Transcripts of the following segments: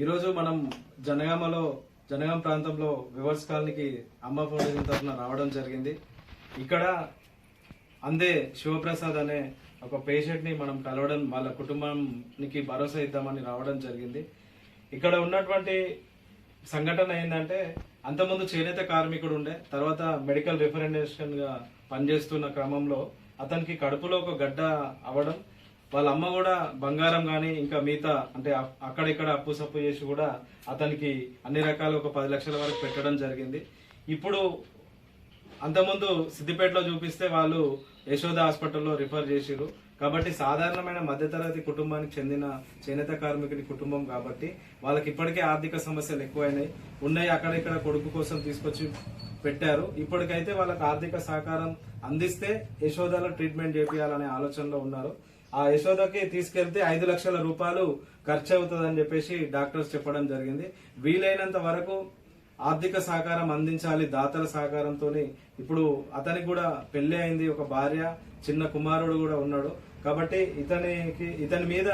ఈరోజు మనం జనగామలో జనగాం ప్రాంతంలో వివర్స్ కాలనీకి అమ్మ ఫౌండేషన్ తరఫున రావడం జరిగింది. ఇక్కడ అందే శివప్రసాద్ అనే ఒక పేషెంట్ని మనం కలవడం వాళ్ళ కుటుంబానికి భరోసా ఇద్దామని రావడం జరిగింది. ఇక్కడ ఉన్నటువంటి సంఘటన ఏంటంటే అంతకుముందు చేనేత కార్మికుడు ఉండే తర్వాత మెడికల్ రిఫరెండేషన్గా పనిచేస్తున్న క్రమంలో అతనికి కడుపులో ఒక గడ్డ అవ్వడం వాళ్ళ అమ్మ కూడా బంగారం గాని ఇంకా మిగతా అంటే అక్కడిక్కడ అప్పు సప్పు చేసి కూడా అతనికి అన్ని రకాల ఒక పది లక్షల వరకు పెట్టడం జరిగింది. ఇప్పుడు అంతకుముందు సిద్దిపేటలో చూపిస్తే వాళ్ళు యశోద హాస్పిటల్లో రిఫర్ చేసిరు కాబట్టి సాధారణమైన మధ్యతరగతి కుటుంబానికి చెందిన చేనేత కార్మికుడి కుటుంబం కాబట్టి వాళ్ళకి ఇప్పటికే ఆర్థిక సమస్యలు ఎక్కువైనాయి. ఉన్నాయి అక్కడ ఇక్కడ కొడుకు కోసం తీసుకొచ్చి పెట్టారు. ఇప్పటికైతే వాళ్ళకి ఆర్థిక సహకారం అందిస్తే యశోదలో ట్రీట్మెంట్ చేపించాలనే ఆలోచనలో ఉన్నారు. ఆ యశోదకి తీసుకెళ్తే ఐదు లక్షల రూపాయలు ఖర్చు అవుతుందని చెప్పేసి డాక్టర్స్ చెప్పడం జరిగింది. వీలైనంత వరకు ఆర్థిక సహకారం అందించాలి దాతల సహకారంతో ఇప్పుడు అతనికి కూడా పెళ్ళి అయింది ఒక భార్య చిన్న కుమారుడు కూడా ఉన్నాడు. కాబట్టి ఇతనికి ఇతని మీద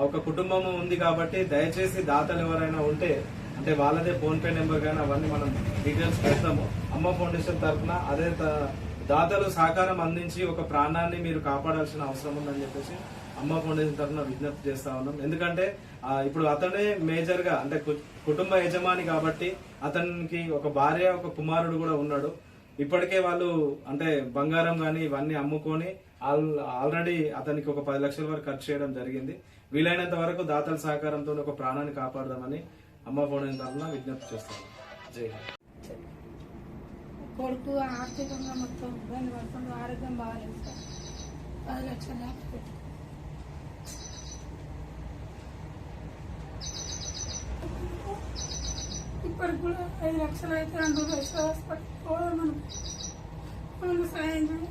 ఒక కుటుంబం ఉంది కాబట్టి దయచేసి దాతలు ఎవరైనా ఉంటే అంటే వాళ్ళదే ఫోన్ పే నెంబర్ కానీ అవన్నీ మనం డీటెయిల్స్ పెడతాము. అమ్మ ఫౌండేషన్ తరఫున అదే త- దాతలు సహకారం అందించి ఒక ప్రాణాన్ని మీరు కాపాడాల్సిన అవసరం ఉందని చెప్పేసి అమ్మ ఫౌండేషన్ తరఫున విజ్ఞప్తి చేస్తా ఉన్నాం. ఎందుకంటే ఇప్పుడు అతనే మేజర్గా అంటే కుటుంబ యజమాని కాబట్టి అతనికి ఒక భార్య ఒక కుమారుడు కూడా ఉన్నాడు. ఇప్పటికే వాళ్ళు అంటే బంగారం కానీ ఇవన్నీ అమ్ముకొని ఆల్- ఆల్రెడీ అతనికి ఒక పది లక్షల వరకు ఖర్చు చేయడం జరిగింది. వీలైనంత వరకు దాతల సహకారంతో ఒక ప్రాణాన్ని కాపాడదామని అమ్మ ఫౌండేషన్ తరఫున విజ్ఞప్తి చేస్తాను. జై హింద్. కొడుకు ఆర్థికంగా మొత్తం ఇబ్బంది పడుతుంది ఆరోగ్యం బాగాలేదు సార్ పది లక్షల దాకా పెట్టి. ఇప్పటికి కూడా ఐదు లక్షలు అయితే రెండు లక్షలు హాస్పిటల్ పోవడం మనం మనం సాయం చేయాలి